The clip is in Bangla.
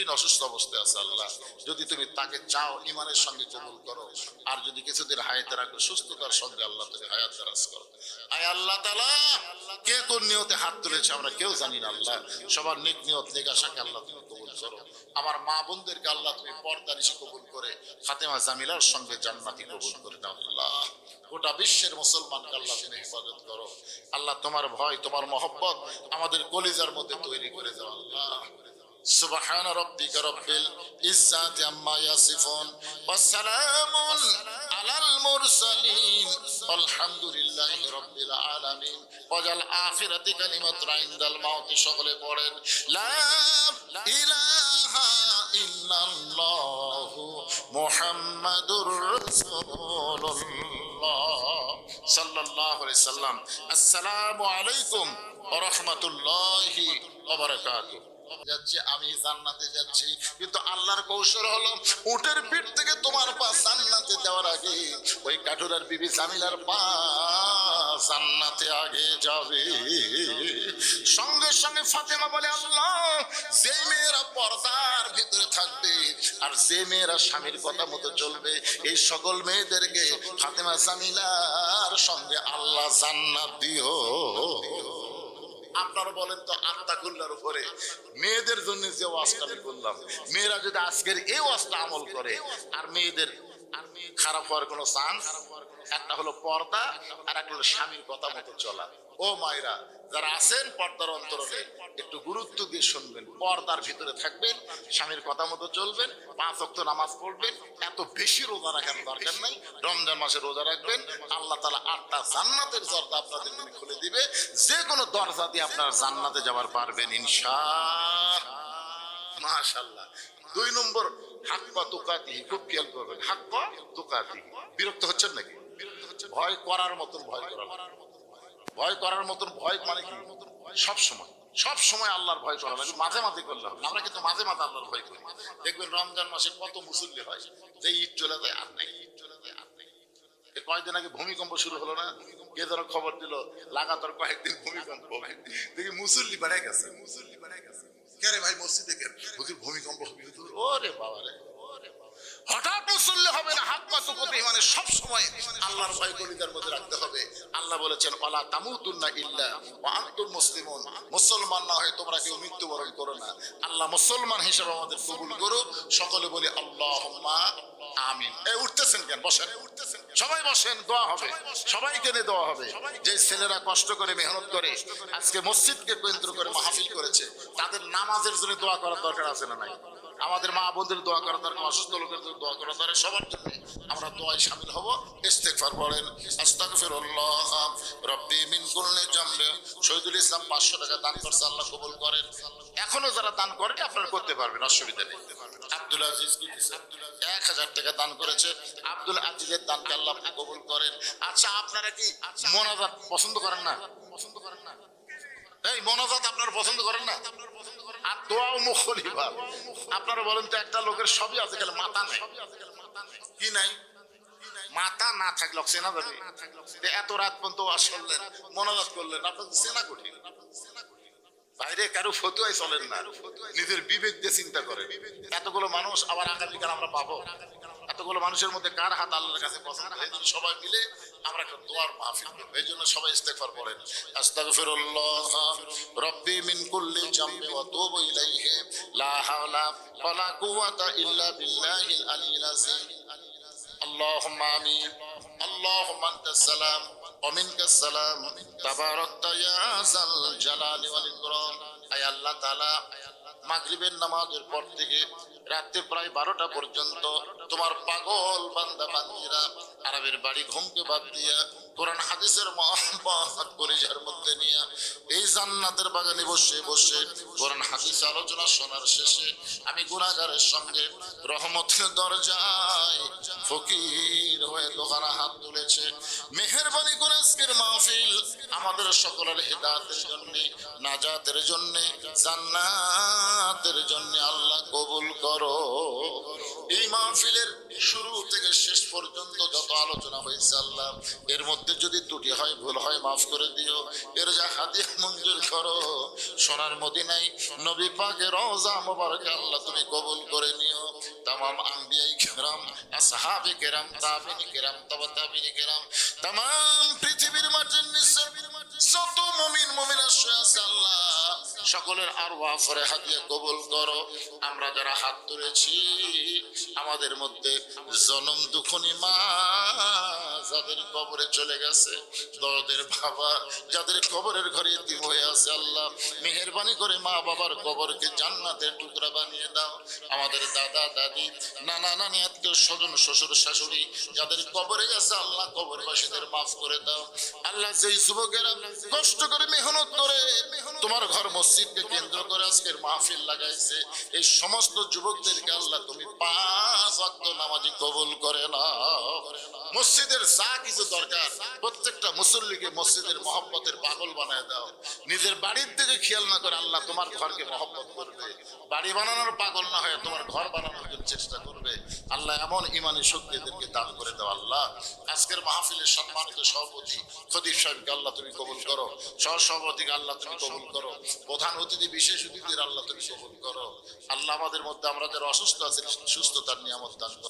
কঠিন অসুস্থ অবস্থায় আছে আল্লাহ, যদি তুমি তাকে চাও ইমানের সঙ্গে কবুল করো, আর যদি কিছুদিন হায়াতে রাখো সুস্থতার সঙ্গে আল্লাহ তুমি হায়াত দারাজ করো। আয় আল্লাহ তালা কে কোন নিয়তে হাত তুলেছে আমরা কেউ জানি না আল্লাহ। সবার নিক নিয়ত, নেক আশাকে আল্লাহ তুমি কবুল করো। আমার মা বোনদেরকে আল্লাহ তুমি পর্দা কবুল করে, ফাতেমা জামিলার সঙ্গে জান্নাতি কবুল করে দাও আল্লাহ। গোটা বিশ্বের আল্লাহ তুমি হেফাজত করো। আল্লাহ তোমার ভয়, তোমার মহব্বত আমাদের কলিজার মধ্যে তৈরি করে দাও আল্লাহ। سبحان ربك رب العزة عما يصفون والسلام على المرسلين والحمد لله رب العالمين وجل آخرة كلمة عند الموت شغل بورن لا إله إلا الله محمد رسول الله صلى الله عليه وسلم السلام عليكم ورحمة الله وبركاته যাচ্ছি, আমি জান্নাতে যাচ্ছি। কিন্তু আল্লাহর কৌশল হলো উটের পিঠ থেকে তোমার পা জান্নাতে দেওয়ার আগে, ওই কাঠুরার বিবি জামিলার পা জান্নাতে আগে যাবে। সঙ্গে সঙ্গে ফাতেমা বলে, আল্লাহ, যে মেয়েরা পর্দার ভিতরে থাকবে আর যে মেয়েরা স্বামীর কথা মতো চলবে, এই সকল মেয়েদেরকে ফাতেমা জামিলার সঙ্গে আল্লাহ জান্নাত দিও। আপনারা বলেন তো আত্মাকুল্লার উপরে। মেয়েদের জন্য যে ওয়াজটা আমি করলাম মেয়েরা যদি আজকের এই ওয়াজটা আমল করে আর মেয়েদের আর মেয়ে খারাপ হওয়ার কোনো চান্স একটা হলো পর্দা আর একটা হলো স্বামীর কথা মতো চলা। ও মায়েরা যারা আছেন পর্দার অন্তরে একটু গুরুত্ব দিয়ে শুনবেন, পর্দার ভিতরে থাকবেন, স্বামীর কথা মতো চলবেন, পাঁচ অক্ত নামাজ পড়বেন, এত বেশি রোজা রাখার দরকার নাই, রমজান মাসে রোজা রাখবেন, আল্লাহ তালা আটটা জান্নাতের দরজা আপনাদের জন্য খুলে দিবে যে কোনো দরজা দিয়ে আপনারা জান্নাতে যাওয়ার পারবেন ইনশা মাশাল্লাহ দুই নম্বর, হাক্কা তুকাতিহি খুব খেয়াল করবেন, হাক্কা তুকাতিহি বিরক্ত হচ্ছেন নাকি? ভয় করার মতন ভয় করার। ভয় করার মতন ভয় মানে কি? সব সময় সব সময় আল্লাহর ভয় করা লাগে মাঝে মাঝে করলে হবে। আমরা কিন্তু মাঝে মাঝে আল্লাহর ভয় করি। দেখবেন রমজান মাসে কত মুসল্লি হয় যে ঈদ চলে যায় আর নেই। ঈদ চলে যায় আর নেই কয়েকদিন আগে ভূমিকম্প শুরু হলো না? কে যেন খবর দিল লাগাতার কয়েকদিন ভূমিকম্প। দেখি মুসল্লি বেড়ে গেছে। মুসল্লি বেড়ে গেছে। কে রে ভাই মসজিদে কে? হুজুর ভূমিকম্প ওরে বাবা রে ওরে বাবা। হঠাৎ মুসল্লি হবে না হাত মানে সব সময় আল্লাহর ভয় কলিদার মধ্যে রাখতে হবে। আল্লাহ বলেছেন, ওয়ালা তামুতুন্না ইল্লা ওয়া আনতুম মুসলিমুন। মুসলমান না হয়ে তোমরা কেউ মৃত্যুবরণ করো না। আল্লাহ মুসলমান হিসেবে আমাদের কবুল করো সকলে বলি, আল্লাহুম্মা আমিন। এই উঠতেছেন কেন? বসেন। সবাই বসেন, দোয়া হবে। সবাইকে নিয়ে হবে। যে ছেলেরা কষ্ট করে, মেহনত করে, আজকে মসজিদকে কেন্দ্র করে মাহফিল করেছে, তাদের নামাজের জন্য দোয়া করার দরকার আছে না নাই? আমাদের মা বোনদের দোয়া করা দরকার, অসুস্থ লোকের দোয়া করা দরকার, সবার জন্য আমরা দোয়ায় শামিল হব। ইস্তেগফার পড়েন আস্তাগফিরুল্লাহ, রব্বি মিন কুল্লি জামবে শহীদুল ইসলাম 500 টাকা দান করছে, আল্লাহ কবুল করেন। এখনও যারা দান করেন, আপনারা করতে পারবেন, অসুবিধা নেই। আব্দুল আজিজ কি এক হাজার টাকা দান করেছে। আব্দুল আজিজের দানকে আল্লাহ কবুল করেন। আচ্ছা আপনারা কি মোনাজাত পছন্দ করেন না? পছন্দ করেন না? এই আপনারা পছন্দ করেন না? আর দোয়াও আপনারা বলেন তো একটা লোকের সবই আছে গেলে মাথা নাই। কি নাই? মাথা না থাকলে চেনা যাবে এত রাত পর্যন্ত আসলেন মনোজাত করলেন। আপনার চেনা কঠিন। বাইরে কারো ফতুয়াই চলেন না নিজের বিবেক দিয়ে চিন্তা করে এতগুলো মানুষ আবার আগামীকাল আমরা পাবো এতগুলো মানুষের মধ্যে কার হাত আল্লাহর কাছে পছন্দ এই জন্য সবাই মিলে আমরা একটা দোয়ার মাহফিল করবো এই জন্য সবাই ইস্তেগফার পড়েন আস্তাগফিরুল্লাহ রব্বি মিন কুল্লি জামবি ওয়া তুবু ইলাইহি লা হাওলা ওয়ালা কুওয়াতা ইল্লা বিল্লাহিল আলিয়্যিল আযীম اللهم آمين اللهم أنت السلام আল্লাহ তাআলা মাগরিবের নামাজের পর থেকে রাত্রে প্রায় বারোটা পর্যন্ত তোমার পাগল বান্দা বান্দিরা আরবের বাড়ি ঘুমকে বাদ দিয়া কোরআন, হাদিসের মহাব্বত কলিজার মধ্যে নিয়ে এই জান্নাতের বাগানে বসে বসে কোরআন, হাদিস আলোচনা শোনার শেষে আমি গুণাগারের সঙ্গে রহমতের দরজায় ফকির হয়ে দোকানে হাত তুলেছে। মেহেরবানি করে আজকের মাহফিল আমাদের সকলের হেদাতের জন্য, নাজাতের জন্য, জান্নাতের জন্য আল্লাহ কবুল করো এই মাহফিলের শুরু থেকে শেষ পর্যন্ত যত আলোচনা হয়েছে আল্লাহ, এর মধ্যে যদি ত্রুটি হয়, ভুল হয়, মাফ করে দিও। এর যা হাদিয়া মঞ্জুর করো। সোনার মদিনাই নবী পাকে রওজা মোবারক আল্লাহ তুমি কবুল করে নিও। তামাম আম্বিয়াই কেরাম, আসহাবে কেরাম, তাবিনি কেরাম, তবা তাবিনি কেরাম, তামাম পৃথিবীর মাটির নিচে যত মুমিন মুমিন আছে আল্লাহ সকলের আর ওয়াফরে দিয়ে কবুল করো। আমরা যারা হাত তুলেছি, আমাদের মধ্যে জনম দুখনি মা। যাদের কবরে চলে গেছে, দরদের বাবা, যাদের কবরের ঘরে ইতিম হয়ে আছে, আল্লাহ মেহরবানি করে মা বাবার কবরকে জান্নাতের টুকরা বানিয়ে দাও। আমাদের দাদা, দাদি, নানা নানি আত্মীয় স্বজন, শ্বশুর, শাশুড়ি যাদের কবরে গেছে, আল্লাহ কবরবাসীদের মাফ করে দাও। আল্লাহ যেই যুবকেরা কষ্ট করে মেহনত করে, তোমার ঘর মসজিদকে কেন্দ্র করে আজকের মাহফিল লাগাইছে। এই সমস্ত যুবকদেরকে আল্লাহ তুমি পাঁচ ওয়াক্ত নামাজি কবুল করে না মসজিদের যা কিছু দরকার, প্রত্যেকটা মুসল্লিকে মসজিদের মহব্বতের পাগল বানায় দাও। নিজের বাড়ির দিকে খেয়াল না করে আল্লাহ তোমার ঘরকে মহব্বত করবে। বাড়ি বানানোর পাগল না হয়ে তোমার ঘর বানানোর জন্য চেষ্টা করবে। আল্লাহ এমন ইমানি শক্তি এদেরকে দান করে দাও আল্লাহ। আজকের মাহফিলের সম্মানিত সভাপতি খদিব সাহেবকে আল্লাহ তুমি কবুল করো। সহ সভাপতিকে আল্লাহ তুমি কবুল করো। প্রধান অতিথি বিশেষ আল্লাহ তুমি কবুল করো। আল্লাহ আমাদের মধ্যে আমরা যারা অসুস্থ আছি, সুস্থতার নিয়ামত দান করো।